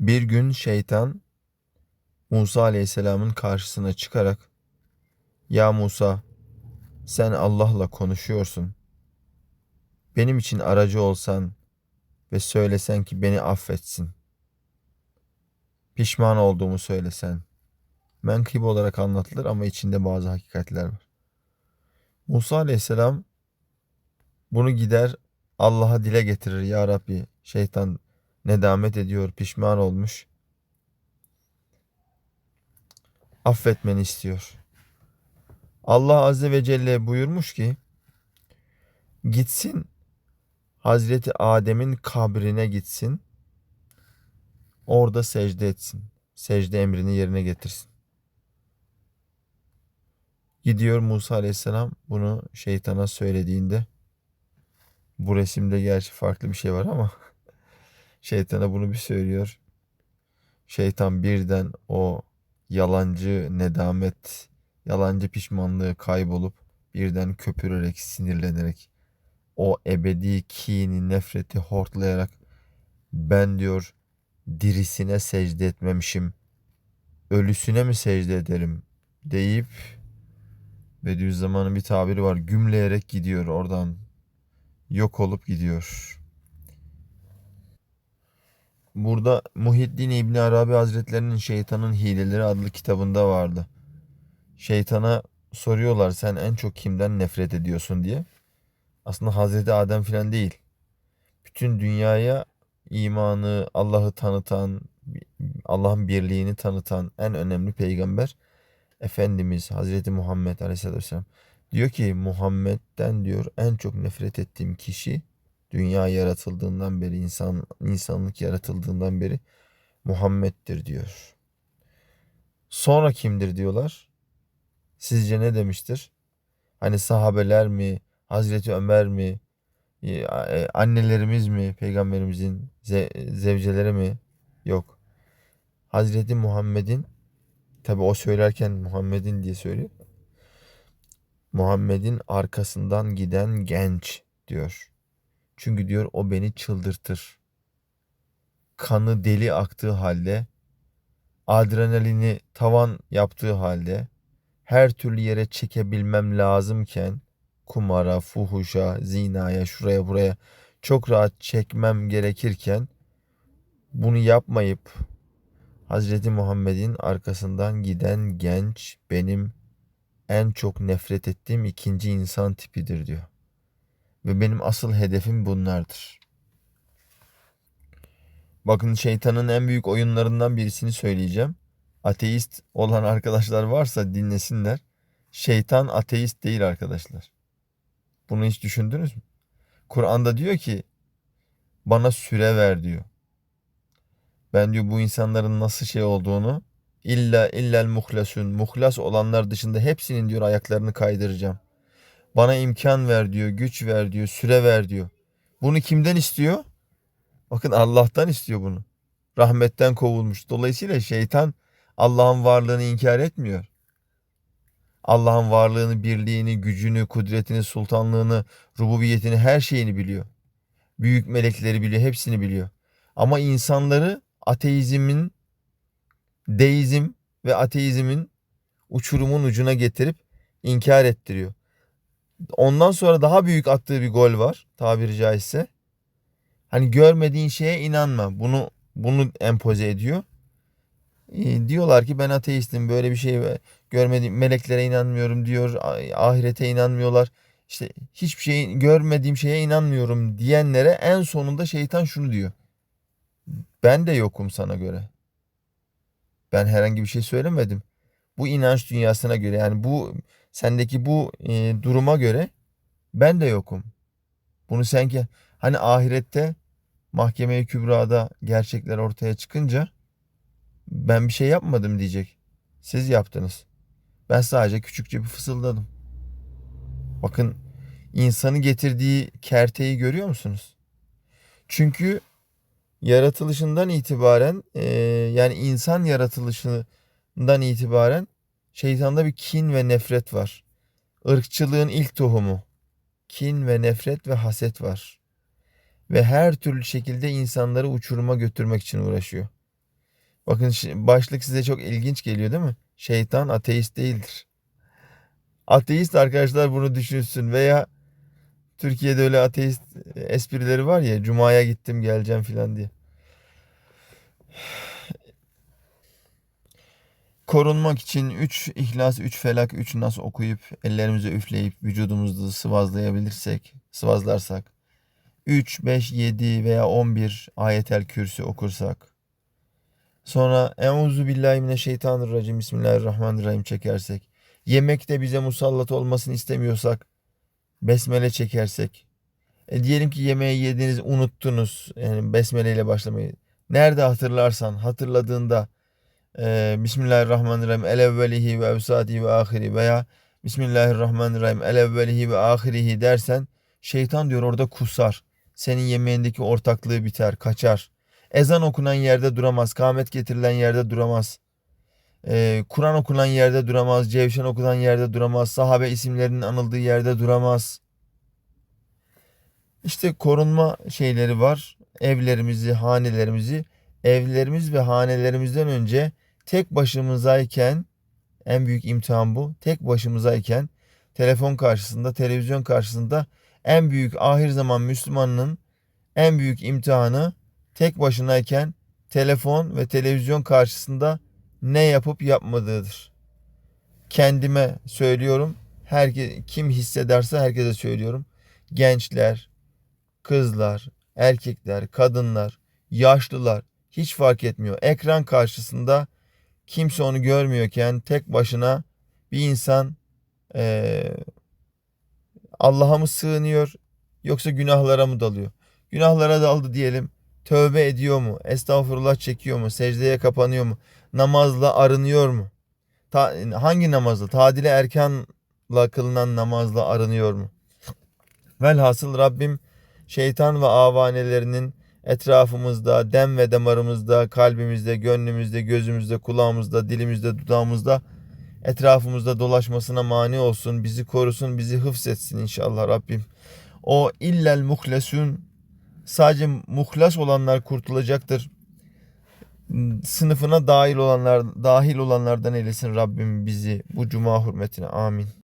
Bir gün şeytan Musa Aleyhisselam'ın karşısına çıkarak Ya Musa sen Allah'la konuşuyorsun. Benim için aracı olsan ve söylesen ki beni affetsin. Pişman olduğumu söylesen. Menkıbe olarak anlatılır ama içinde bazı hakikatler var. Musa Aleyhisselam bunu gider Allah'a dile getirir. Ya Rabbi şeytan nedamet ediyor, pişman olmuş. Affetmeni istiyor. Allah Azze ve Celle buyurmuş ki gitsin Hazreti Adem'in kabrine gitsin. Orada secde etsin. Secde emrini yerine getirsin. Gidiyor Musa Aleyhisselam bunu şeytana söylediğinde bu resimde gerçi farklı bir şey var ama şeytana bunu bir söylüyor. Şeytan birden o yalancı nedamet, yalancı pişmanlığı kaybolup birden köpürerek, sinirlenerek o ebedi kini, nefreti hortlayarak ben diyor dirisine secde etmemişim. Ölüsüne mi secde ederim deyip Bediüzzaman'ın bir tabiri var. Gümleyerek gidiyor oradan. Yok olup gidiyor. Burada Muhiddin İbni Arabi Hazretlerinin Şeytanın Hileleri adlı kitabında vardı. Şeytana soruyorlar sen en çok kimden nefret ediyorsun diye. Aslında Hazreti Adem filan değil. Bütün dünyaya imanı, Allah'ı tanıtan, Allah'ın birliğini tanıtan en önemli peygamber Efendimiz Hazreti Muhammed Aleyhisselatü Vesselam. Diyor ki Muhammed'den diyor en çok nefret ettiğim kişi dünya yaratıldığından beri insan insanlık yaratıldığından beri Muhammed'dir diyor. Sonra kimdir diyorlar? Sizce ne demiştir? Hani sahabeler mi, Hazreti Ömer mi, e, annelerimiz mi, peygamberimizin ze- zevceleri mi? Yok. Hazreti Muhammed'in tabi o söylerken Muhammed'in diye söylüyor. Muhammed'in arkasından giden genç diyor. Çünkü diyor o beni çıldırtır. Kanı deli aktığı halde, adrenalini tavan yaptığı halde, her türlü yere çekebilmem lazımken, kumara, fuhuşa, zinaya, şuraya buraya çok rahat çekmem gerekirken, bunu yapmayıp Hazreti Muhammed'in arkasından giden genç benim en çok nefret ettiğim ikinci insan tipidir diyor. Ve benim asıl hedefim bunlardır. Bakın şeytanın en büyük oyunlarından birisini söyleyeceğim. Ateist olan arkadaşlar varsa dinlesinler. Şeytan ateist değil arkadaşlar. Bunu hiç düşündünüz mü? Kur'an'da diyor ki bana süre ver diyor. Ben diyor bu insanların nasıl şey olduğunu illa illel muhlasun muhlas olanlar dışında hepsinin diyor ayaklarını kaydıracağım. Bana imkan ver diyor, güç ver diyor, süre ver diyor. Bunu kimden istiyor? Bakın Allah'tan istiyor bunu. Rahmetten kovulmuş. Dolayısıyla şeytan Allah'ın varlığını inkar etmiyor. Allah'ın varlığını, birliğini, gücünü, kudretini, sultanlığını, rububiyetini, her şeyini biliyor. Büyük melekleri biliyor, hepsini biliyor. Ama insanları ateizmin, deizm ve ateizmin uçurumun ucuna getirip inkar ettiriyor. Ondan sonra daha büyük attığı bir gol var tabiri caizse. Hani görmediğin şeye inanma. Bunu bunu empoze ediyor. E, diyorlar ki ben ateistim böyle bir şey görmediğim meleklere inanmıyorum diyor. Ahirete inanmıyorlar. İşte hiçbir şey görmediğim şeye inanmıyorum diyenlere en sonunda şeytan şunu diyor. Ben de yokum sana göre. Ben herhangi bir şey söylemedim. Bu inanç dünyasına göre yani bu sendeki bu e, duruma göre ben de yokum. Bunu sen ki hani ahirette mahkeme-i kübrada gerçekler ortaya çıkınca ben bir şey yapmadım diyecek. Siz yaptınız. Ben sadece küçükçe bir fısıldadım. Bakın insanı getirdiği kerteyi görüyor musunuz? Çünkü yaratılışından itibaren e, yani insan yaratılışından itibaren şeytanda bir kin ve nefret var. Irkçılığın ilk tohumu. Kin ve nefret ve haset var. Ve her türlü şekilde insanları uçuruma götürmek için uğraşıyor. Bakın başlık size çok ilginç geliyor değil mi? Şeytan ateist değildir. Ateist arkadaşlar bunu düşünsün veya Türkiye'de öyle ateist esprileri var ya Cuma'ya gittim geleceğim filan diye. Korunmak için 3 İhlas, 3 Felak, 3 Nas okuyup ellerimize üfleyip vücudumuzu sıvazlayabilirsek, sıvazlarsak 3, 5, 7 veya 11 ayetel kürsü okursak. Sonra Euzu billahi mineşşeytanirracim Bismillahirrahmanirrahim çekersek yemekte bize musallat olmasını istemiyorsak besmele çekersek. E diyelim ki yemeği yediniz unuttunuz. Yani besmele ile başlamayı. Nerede hatırlarsan hatırladığında e, Bismillahirrahmanirrahim el evvelihi ve evsatihi ve ahiri veya Bismillahirrahmanirrahim el evvelihi ve ahirihi dersen şeytan diyor orada kusar. Senin yemeğindeki ortaklığı biter, kaçar. Ezan okunan yerde duramaz, kâhmet getirilen yerde duramaz. Ee, Kur'an okunan yerde duramaz, Cevşen okunan yerde duramaz, sahabe isimlerinin anıldığı yerde duramaz. İşte korunma şeyleri var. Evlerimizi, hanelerimizi, evlerimiz ve hanelerimizden önce tek başımızayken en büyük imtihan bu. Tek başımızayken telefon karşısında, televizyon karşısında en büyük ahir zaman Müslümanının en büyük imtihanı tek başınayken telefon ve televizyon karşısında ne yapıp yapmadığıdır. Kendime söylüyorum. Herke, kim hissederse herkese söylüyorum. Gençler, kızlar, erkekler, kadınlar, yaşlılar hiç fark etmiyor. Ekran karşısında kimse onu görmüyorken tek başına bir insan eee Allah'a mı sığınıyor yoksa günahlara mı dalıyor? Günahlara daldı diyelim. Tövbe ediyor mu? Estağfurullah çekiyor mu? Secdeye kapanıyor mu? Namazla arınıyor mu? Ta, hangi namazla? Tadile erkanla kılınan namazla arınıyor mu? Velhasıl Rabbim şeytan ve avanelerinin etrafımızda, dem ve damarımızda, kalbimizde, gönlümüzde, gözümüzde, kulağımızda, dilimizde, dudağımızda, etrafımızda dolaşmasına mani olsun. Bizi korusun, bizi hıfzetsin inşallah Rabbim. O illel muhlesun sadece muhlas olanlar kurtulacaktır. Sınıfına dahil olanlar dahil olanlardan eylesin Rabbim bizi bu cuma hürmetine. Amin.